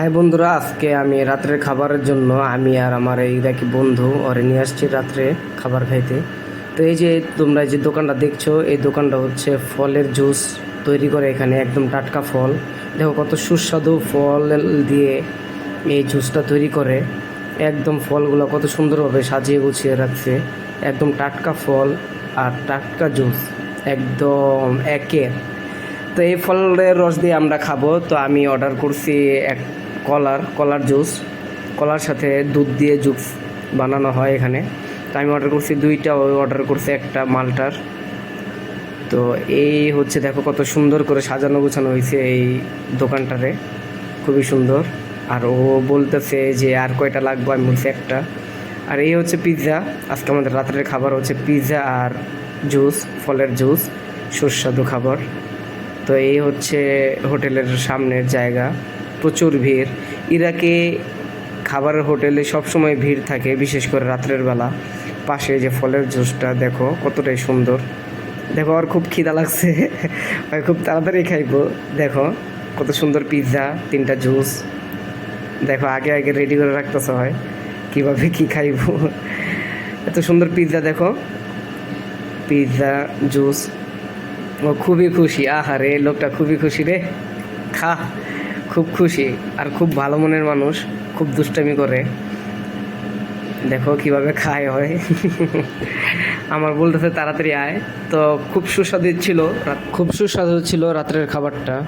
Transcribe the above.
High বন্ধুরা, আজকে আমি রাত্রের খাবারের জন্য আমি আর আমার এই দেখি বন্ধু, ওরে নিয়ে আসছি রাত্রে খাবার খাইতে। তো এই যে তোমরা যে দোকানটা দেখছ, এই দোকানটা হচ্ছে ফলের জুস তৈরি করে এখানে একদম টাটকা ফল। দেখো কত সুস্বাদু ফল দিয়ে এই জুসটা তৈরি করে। একদম ফলগুলো কত সুন্দরভাবে সাজিয়ে গুছিয়ে রাখছে। একদম টাটকা ফল আর টাটকা জুস, একদম একের। তো এই ফলের রস দিয়ে আমরা খাব। তো আমি অর্ডার করছি এক কলার কলার জুস, কলার সাথে দুধ দিয়ে জুস বানানো হয় এখানে। তো আমি অর্ডার করছি দুইটা অর্ডার করছি একটা মালটার। তো এই হচ্ছে দেখো কত সুন্দর করে সাজানো গোছানো হয়েছে এই দোকানটারে খুবই সুন্দর। আর ও বলতেছে যে আর কয়টা লাগবে? আমি বলছি একটা। আর এই হচ্ছে পিৎজা আজকে আমাদের রাত্রের খাবার হচ্ছে পিৎজা আর জুস ফলের জুস সুস্বাদু খাবার। তো এই হচ্ছে হোটেলের সামনের জায়গা। প্রচুর ভিড়। ইরাকে খাবারের হোটেলে সবসময় ভিড় থাকে, বিশেষ করে রাত্রের বেলা। পাশে যে ফলের জুসটা, দেখো, কতটাই সুন্দর। দেখো আর খুব খিদা লাগছে। খুব তাড়াতাড়ি খাইবো। দেখো, কত সুন্দর পিৎজা তিনটা জুস। দেখো, আগে আগে রেডি করে রাখতেছে হয়। কীভাবে কী খাইবো? এত সুন্দর পিৎজা দেখো। Pizza juice. ও, খুবই খুশি। আহারে, লোকটা খুবই খুশি রে। খা। খুব খুশি আর খুব ভালো মনের মানুষ, খুব দুষ্টামি করে। দেখো কীভাবে খায় হয়। আমার বলতেছে তাড়াতাড়ি আয়। তো খুব সুস্বাদু ছিল খুব সুস্বাদু ছিল রাত্রের খাবারটা।